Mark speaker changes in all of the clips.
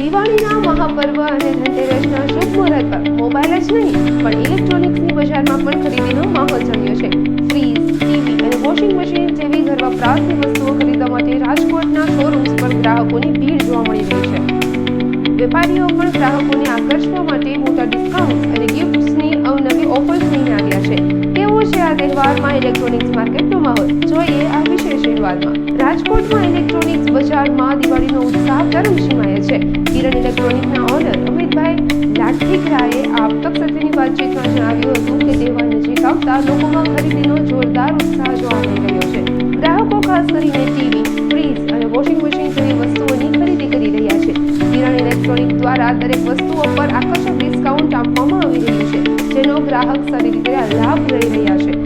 Speaker 1: દિવાળીના મહાપર્વ અને ધનતેરસના શુભ મુહૂર્ત પર મોબાઈલ જ નહીં, પણ ઇલેક્ટ્રોનિક્સની બજારમાં પણ ખરીદીનો માહોલ જમ્યો છે. ફ્રીજ ટીવી અને વોશિંગ મશીન જેવી ઘર વપરાશની વસ્તુઓ ખરીદવા માટે રાજકોટના શોરૂમ્સ પર ગ્રાહકોની ભીડ જોવા મળી રહી છે. વેપારીઓ પણ ગ્રાહકોને આકર્ષવા માટે મોટા ડિસ્કાઉન્ટ અને ગિફ્ટ્સની અવનવી ઓફર્સ લઈને આવ્યા છે. કેવો છે આ તહેવારમાં ઇલેક્ટ્રોનિક્સ માર્કેટનો માહોલ? જોઈએ આ અહેવાલમાં રાજકોટમાં ઇલેક્ટ્રોનિક્સ બજારમાં દિવાળીનો ઉત્સાહ ચરમસીમાએ છે. કિરણ ઇલેક્ટ્રોનિક્સના ઓનર અમિતભાઈ લાઠીકરાએ આપતક તક સાથેની વાતચીતમાં જણાવ્યું હતું કે તહેવાર નજીક આવતા લોકોમાં ખરીદીનો જોરદાર ઉત્સાહ જોવા મળી રહ્યો છે. ગ્રાહકો ખાસ કરીને ટીવી, ફ્રીજ અને વોશિંગ મશીન જેવી વસ્તુઓની ખરીદી કરી રહ્યા છે. કિરણ ઇલેક્ટ્રોનિક દ્વારા દરેક વસ્તુઓ પર આકર્ષક ડિસ્કાઉન્ટ આપવામાં આવી રહ્યું છે, જેનો ગ્રાહક સારી રીતે લાભ લઈ રહ્યા છે.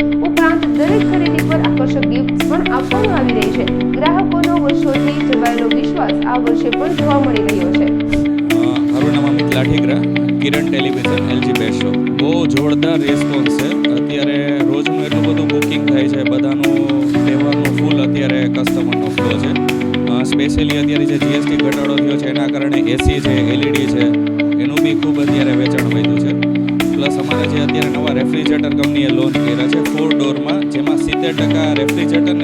Speaker 1: પણ આપવામાં આવી રહી છે ગ્રાહકોનો વર્ષોથી જળવાયેલો વિશ્વાસ આ વર્ષે પણ જોવા મળી રહ્યો છે.
Speaker 2: Kiran television, LG best. બહુ જોરદાર રિસ્પોન્સ છે. અત્યારે રોજનું એટલું બધું બુકિંગ થાય છે, બધાનું લેવાનું ફૂલ અત્યારે કસ્ટમરનો ફ્લો છે. સ્પેશિયલી અત્યારે જે જીએસટી ઘટાડો થયો છે, એના કારણે એસી છે એલઈડી છે, એનું બી ખૂબ અત્યારે વેચાણ વધ્યું છે. પ્લસ અમારે જે અત્યારે નવા રેફ્રિજરેટર કંપનીએ લોન્ચ કર્યા છે ફોર ડોરમાં જેમાં સિત્તેર ટકા રેફ્રિજરેટર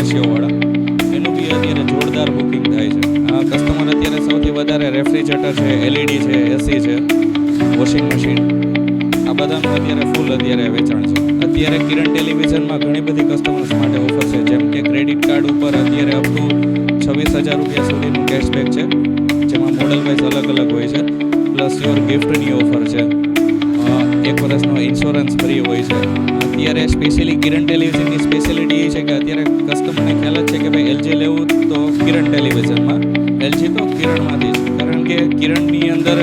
Speaker 2: રેશિયોવાળા. એનું બી અત્યારે જોરદાર બુકિંગ થાય છે. આ કસ્ટમર અત્યારે સૌથી વધારે રેફ્રિજરેટર છે એલઈડી છે એસી છે વોશિંગ મશીન આ બધાનું અત્યારે ફૂલ અત્યારે વેચાણ છે. અત્યારે કિરણ ટેલિવિઝનમાં ઘણી બધી કસ્ટમર્સ માટે ઓફર છે. જેમ કે ક્રેડિટ કાર્ડ ઉપર અત્યારે અપ ટુ છવ્વીસ હજાર રૂપિયા સુધીનું કેશબેક છે. જેમાં મોડલ વાઇઝ અલગ અલગ હોય છે. પ્લસ યોર ગિફ્ટની ઓફર છે. એક વર્ષનો ઇન્સ્યોરન્સ ફ્રી હોય છે. અત્યારે સ્પેશિયલી કિરણ ટેલિવિઝનની સ્પેશિયાલિટી એ છે કે અત્યારે કસ્ટમરને ખ્યાલ જ છે કે ભાઈ એલજી લેવું તો કિરણ ટેલિવિઝનમાં એલજી તો કિરણમાંથી જ. કારણ કે કિરણની અંદર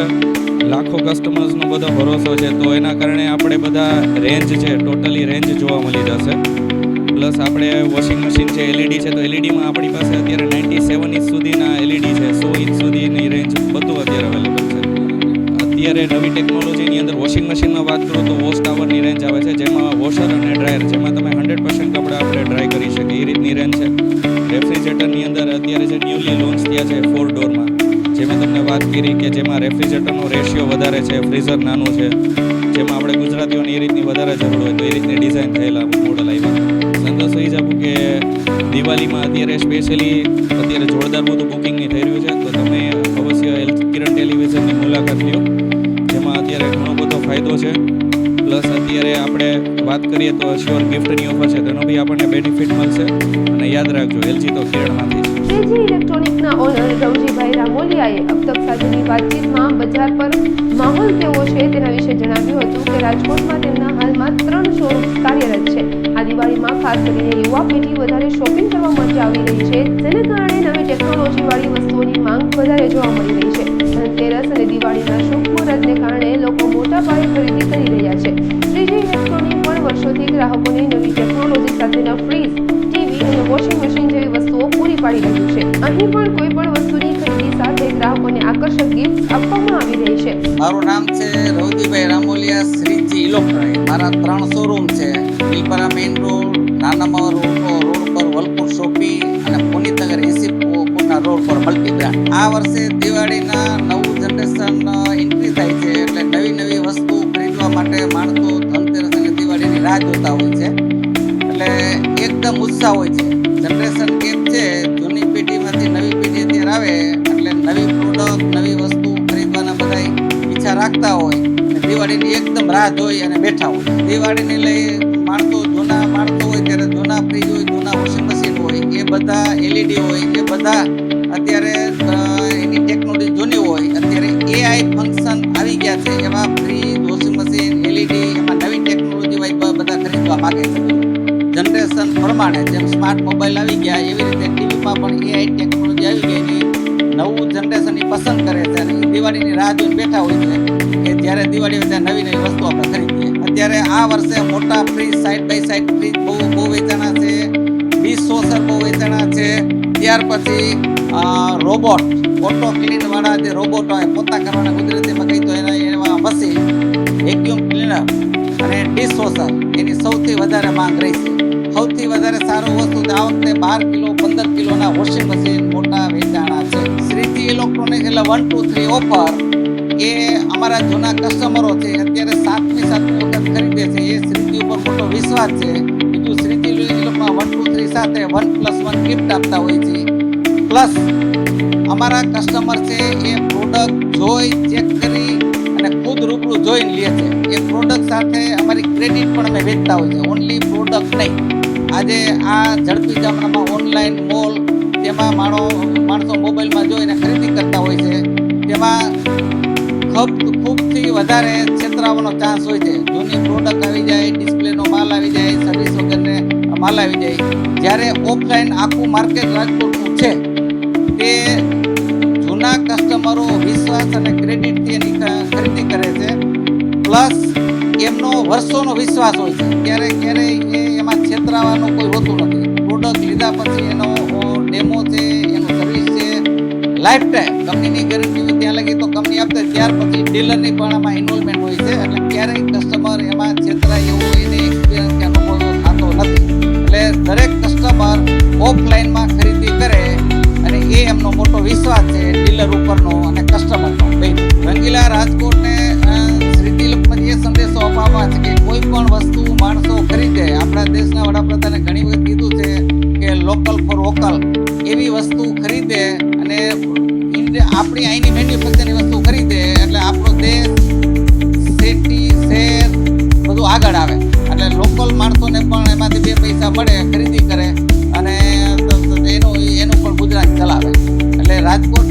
Speaker 2: લાખો કસ્ટમર્સનો બધો ભરોસો છે. તો એના કારણે આપણે બધા રેન્જ છે ટોટલી રેન્જ જોવા મળી જશે. પ્લસ આપણે વોશિંગ મશીન છે એલઈડી છે. તો એલઈડીમાં આપણી પાસે અત્યારે નાઇન્ટી સેવન ઇંચ સુધીના એલઈડી છે. સો ઇંચ સુધીની રેન્જ અત્યારે નવી ટેકનોલોજીની અંદર વોશિંગ મશીનમાં વાત કરું તો વોશ ટાવરની રેન્જ આવે છે, જેમાં વોશર અને ડ્રાયર જેમાં તમે હંડ્રેડ પર્સન્ટ કપડાં આપણે ડ્રાય કરી શકીએ, એ રીતની રેન્જ છે. રેફ્રિજરેટરની અંદર અત્યારે જે ન્યૂલી લોન્ચ થયા છે ફોર ડોરમાં જેમાં તમને વાત કરી કે જેમાં રેફ્રિજરેટરનો રેશિયો વધારે છે ફ્રીઝર નાનું છે, જેમાં આપણે ગુજરાતીઓને એ રીતની વધારે જરૂર હોય તો એ રીતની ડિઝાઇન થયેલા મોડલ આવ્યા. સંદેશો એ જ આપું કે દિવાળીમાં અત્યારે સ્પેશિયલી અત્યારે આપણે વાત કરીએ તો શ્યોર ગિફ્ટની ઓફર છે, તેનો બી આપણને બેનિફિટ મળશે. અને યાદ રાખજો, એલજી તો કેરળમાંથી જ
Speaker 1: કેજી ઇલેક્ટ્રોનિકના ઓનર રવજીભાઈ રામોલિયાએ અબ તક સાથેની વાતચીતમાં બજાર પર માહોલ કેવો છે તેના વિશે જણાવ્યું હતું કે રાજકોટમાં તેમના હાલમાં ત્રણ શોરૂમ્સ કાર્યરત છે. આ દિવાળીમાં ખાસ કરીને યુવા પેઢી વધારે શોપિંગ કરવા માટે આવી રહી છે, જેને કારણે નવી ટેકનોલોજીવાળી વસ્તુઓની માંગ વધારે જોવા મળી રહી છે. ધનતેરસ અને દિવાળીના શુભ મુહૂર્તને કારણે લોકો મોટા પાયે ખરીદી કરી રહ્યા છે. વર્ષોથી ગ્રાહકોને નવી ટેકનોલોજી સાથેના ફ્રીજ ટીવી અને વોશિંગ મશીન જેવી વસ્તુઓ પૂરી પાડી રહ્યું છે. અહીં પણ કોઈ પણ વસ્તુની ખરીદી સાથે ગ્રાહકોને આકર્ષક ગિફ્ટ આપવામાં આવી રહી છે.
Speaker 3: મારું નામ છે રવજીભાઈ રામોલિયા, શ્રીજી ઇલેક્ટ્રોનિક મારા ત્રણ શોરૂમ છે. પીપરા મેઇન રોડ રાહ જોતા હોય છે. એટલે એકદમ ઉત્સાહ હોય છે. જનરેશન ગેપ છે? જૂની પેઢીમાંથી નવી પેઢી અત્યારે આવે, એટલે નવી પ્રોડક્ટ નવી વસ્તુ ખરીદવાના બધા ઈચ્છા રાખતા હોય. દિવાળીની એકદમ રાહ જોઈ અને બેઠા હોય. દિવાળીને લઈ માણતો જૂના માણતો હોય, ત્યારે જૂના ફ્રીજ હોય, જૂના વોશિંગ મશીન હોય, એ બધા એલઈડી હોય, એ બધા અત્યારે એની ટેકનોલોજી જૂની હોય. અત્યારે એઆઈ ફંક્શન આવી ગયા છે. એવા ફ્રીજ જનરેશન પ્રમાણે જેમ સ્માર્ટ મોબાઈલ આવી ગયા, એવી રીતે ટીવીમાં પણ એઆઈ ટેકનોલોજી આવી ગઈ એની નવું જનરેશન પસંદ કરે છે અને દિવાળીની રાહ જોઈને બેઠા હોય છે કે જ્યારે દિવાળી હોય ત્યારે નવી નવી વસ્તુ આપણે ખરીદીએ. અત્યારે આ વર્ષે મોટા fridge side by side fridge બહુ બહુ વેચાણા છે ડીશ સોસર બહુ વેચાણા છે. ત્યાર પછી રોબોટ ઓટો ક્લીનવાળા જે રોબોટ હોય, પોતા કરવાના કુદરતીમાં કહી તો એના, એવા મશીન વેક્યુમ ક્લીનર અને ડિશ વોશર એની સૌથી વધારે માંગ રહી છે. સૌથી વધારે સારું વસ્તુ આ વખતે બાર કિલો, પંદર કિલોના વોશિંગ મશીન મોટા વેચાણા છે. શ્રીજી ઇલેક્ટ્રોનિક એટલે વન ટુ થ્રી ઓફર એ અમારા જૂના કસ્ટમરો છે. અત્યારે સાતમી સાતમી વખત ખરીદે છે. એ શ્રીજી ઉપર મોટો વિશ્વાસ છે. બીજું શ્રીજી ઇલેક્ટ્રોનિકમાં વન ટુ થ્રી સાથે વન પ્લસ વન ગિફ્ટ આપતા હોય છે. પ્લસ અમારા કસ્ટમર છે એ પ્રોડક્ટ જોઈ ચેક કરી અને ખુદ રૂબરૂ જોઈને લે છે. એ પ્રોડક્ટ સાથે અમારી ક્રેડિટ પણ અમે વેચતા હોય છે. ઓનલી પ્રોડક્ટ નહીં. આજે આ ઝડપી જમાનામાં ઓનલાઈન મોલ તેમાં માણો, માણસો મોબાઈલમાં જોઈને ખરીદી કરતા હોય છે, તેમાં ખૂબ, ખૂબથી વધારે છેતરાવાનો ચાન્સ હોય છે. જૂની પ્રોડક્ટ આવી જાય ડિસ્પ્લેનો માલ આવી જાય સર્વિસ વગરને માલ આવી જાય. જ્યારે ઓફલાઈન આખું માર્કેટ રાજકોટનું છે, તે જૂના કસ્ટમરો વિશ્વાસ અને ક્રેડિટથી એની ખરીદી કરે છે. પ્લસ એમનો વર્ષોનો વિશ્વાસ હોય છે. ક્યારેક, ક્યારેય એ એમાં છેતરાવાનું કોઈ હોતું નથી. પ્રોડક્ટ લીધા પછી એનો ડેમો છે, એનો સર્વિસ છે. લાઈફ ટાઈમ કંપનીની ગેરંટી હોય ત્યાં લગી તો કંપની આપશે ત્યાર પછી ડીલરની પણ આમાં ઇન્વોલ્વમેન્ટ હોય છે. એટલે ક્યારેય કસ્ટમર એમાં છેતરાય એવું એને એક્સપિરિયન્સ કે અનુભવ થતો નથી. એટલે દરેક કસ્ટમર ઓફલાઈનમાં ખરીદી કરે અને એ એમનો મોટો વિશ્વાસ છે ડીલર ઉપરનો અને કસ્ટમરનો રંગીલા રાજકોટને પણ વસ્તુ માણસો ખરીદે. આપણા દેશના વડાપ્રધાને ઘણી વખત કીધું છે કે લોકલ ફોર વોકલ એવી વસ્તુ ખરીદે અને આપણી અહીંની મેન્યુફેક્ચરની વસ્તુ ખરીદે એટલે આપણો દેશ સિટી શહેર બધું આગળ આવે. એટલે લોકલ માણસોને પણ એમાંથી બે પૈસા મળે ખરીદી કરે અને એનું એનું પણ ગુજરાત ચલાવે. એટલે રાજકોટમાં